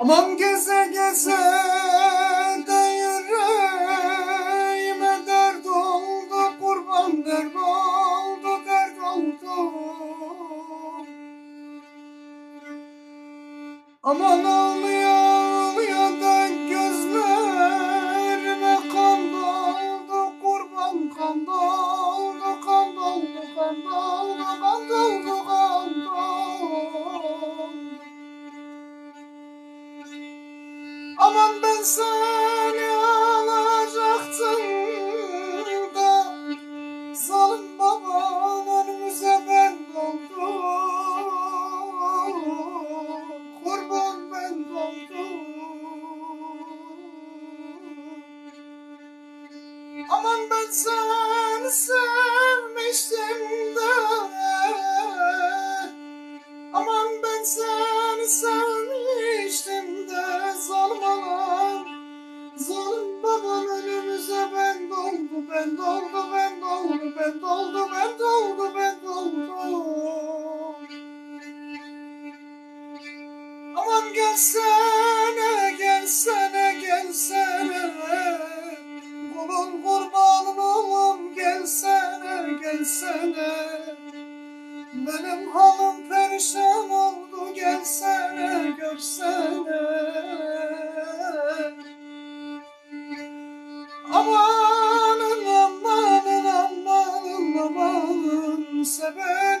Aman geze geze de yüreğime dert oldu kurban dert oldu dert oldu. Aman ağlıyor Aman ben seni alacaktım da Zalim baban önümüze ben doldum Kurban ben doldum Aman ben seni sevmiştim de. Aman ben seni sevmiştim ben doldu ben doldu ben doldu ben doldu ben doldu Aman gelsene gelsene gelsene. Kulun kurbanın oğlum gelsene gelsene. Benim halım seven.